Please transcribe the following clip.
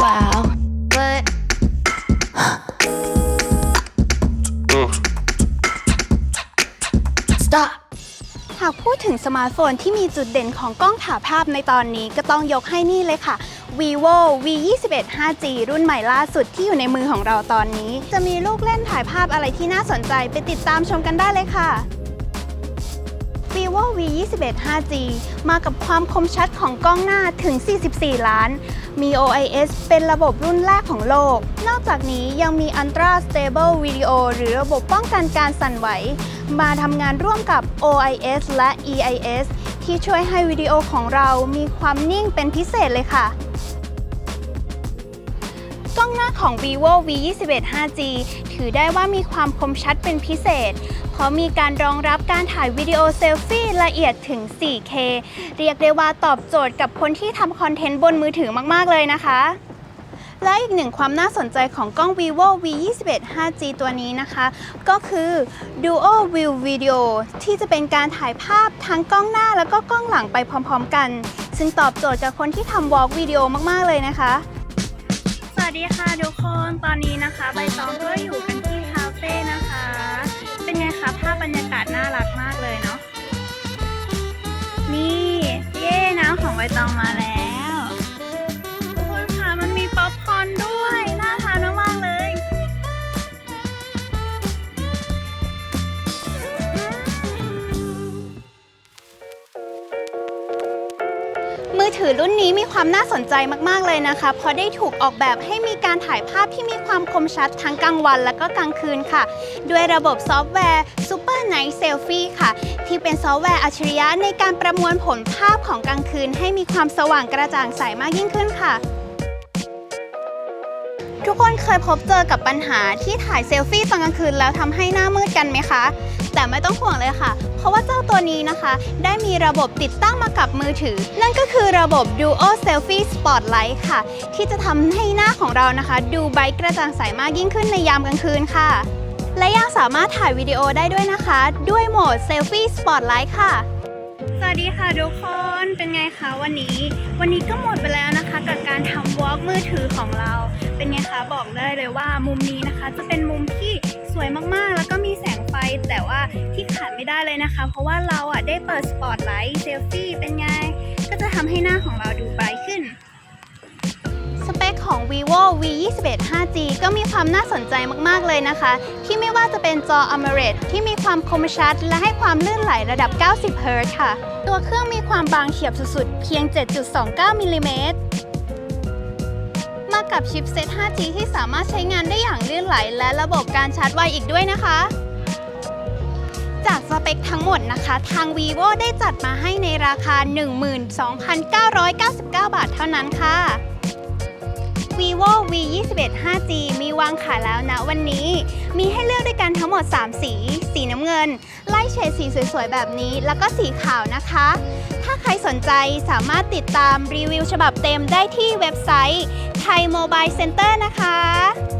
Wow. What? Stop. หากพูดถึงสมาร์ทโฟนที่มีจุดเด่นของกล้องถ่ายภาพในตอนนี้ก็ต้องยกให้นี่เลยค่ะ vivo v 2 1 5g รุ่นใหม่ล่าสุดที่อยู่ในมือของเราตอนนี้ จะมีลูกเล่นถ่ายภาพอะไรที่น่าสนใจไปติดตามชมกันได้เลยค่ะ vivo v 2 1 5g มากับความคมชัดของกล้องหน้าถึง 44 ล้าน มี OIS เป็นระบบรุ่นแรกของโลก นอกจากนี้ยังมี Ultra Stable Video หรือระบบป้องกันการสั่นไหว มาทำงานร่วมกับ OIS และ EIS ที่ช่วยให้วิดีโอของเรามีความนิ่งเป็นพิเศษเลยค่ะ ล้องหน้าของ vivo v 2 1 5g ถือได้ว่ามีความคมชัดเป็นพิเศษ เพราะมีการรองรับการถ่ายวิดีโอเซลฟี่ละเอียดถึง 4K เรียกได้ว่าตอบโจทย์กับคนที่ทำคอนเทนต์บนมือถือมาก ๆ เลยนะคะและอีกหนึ่งความน่าสนใจของกล้อง vivo v 2 1 5g ตัวนี้นะคะ ก็คือ duo view video ที่จะเป็นการถ่ายภาพทั้งกล้องหน้าแล้วก็กล้องหลังไปพร้อมๆกัน ซึ่งตอบโจทย์กับคนที่ทำวอล์กวิดีโอมากๆเลยนะคะ วัสดีค่ะทุกคนตอนนี้นะคะ ใบตองก็อยู่กันที่คาเฟ่นะคะ เป็นไงคะภาพบรรยากาศน่ารักมากเลยเนาะนี่เย่น้ำของใบตองมาแล้ว อถือรุ่นนี้มีความน่าสนใจมากๆเลยนะคะ เพราะได้ถูกออกแบบให้มีการถ่ายภาพที่มีความคมชัดทั้งกลางวันและก็กลางคืนค่ะ ด้วยระบบซอฟต์แวร์ Super Night Selfie ค่ะ ที่เป็นซอฟต์แวร์อัจฉริยะในการประมวลผลภาพของกลางคืน ให้มีความสว่างกระจ่างใสมากยิ่งขึ้นค่ะทุกคนเคยพบเจอกับปัญหาที่ถ่ายเซลฟี่ตอนกลางคืนแล้วทำให้หน้ามืดกันไหมคะ แต่ไม่ต้องห่วงเลยค่ะ เพราะว่าเจ้า ตัวนี้นะคะ ได้มีระบบติดตั้งมากับมือถือ นั่นก็คือระบบ Duo Selfie Spotlight ค่ะ ที่จะทำให้หน้าของเรานะคะ ดูไบกระจ่างใสมากยิ่งขึ้นในยามกลางคืนค่ะ และยังสามารถถ่ายวิดีโอได้ด้วยนะคะ ด้วยโหมด Selfie Spotlight ค่ะสวัสดีค่ะทุกคนเป็นไงคะวันนี้ วันนี้ก็หมดไปแล้วนะคะ กับการทำวอล์กมือถือของเรา เป็นไงคะบอกได้เลยว่ามุมนี้นะคะ จะเป็นมุมที่สวยมากๆ แล้วก็มีแสงไฟแต่ว่า ไม่ได้เลยนะคะ เพราะว่าเราอะได้เปิดสปอตไลท์เซลฟี่เป็นไง ก็จะทำให้หน้าของเราดูไบรท์ขึ้น สเปคของ vivo v 2 1 5g ก็มีความน่าสนใจมากๆเลยนะคะ ที่ไม่ว่าจะเป็นจอ AMOLED ที่มีความคมชัด และให้ความลื่นไหลระดับ 90 Hz ค่ะ ตัวเครื่องมีความบางเฉียบสุดๆ เพียง 7.29มิลลิเมตรมากับชิปเซต 5G ที่สามารถใช้งานได้อย่างลื่นไหล และระบบการชาร์จไวอีกด้วยนะคะ จากสเปคทั้งหมดนะคะ ทาง vivo ได้จัดมาให้ในราคา 12,999 บาทเท่านั้นค่ะ vivo v 2 1 5g มีวางขายแล้วนะวันนี้ มีให้เลือกด้วยกันทั้งหมด 3 สี สีน้ำเงิน ไล่เฉดสีสวยๆ แบบนี้ แล้วก็สีขาวนะคะ ถ้าใครสนใจสามารถติดตามรีวิวฉบับเต็มได้ที่เว็บไซต์ Thai Mobile Center นะคะ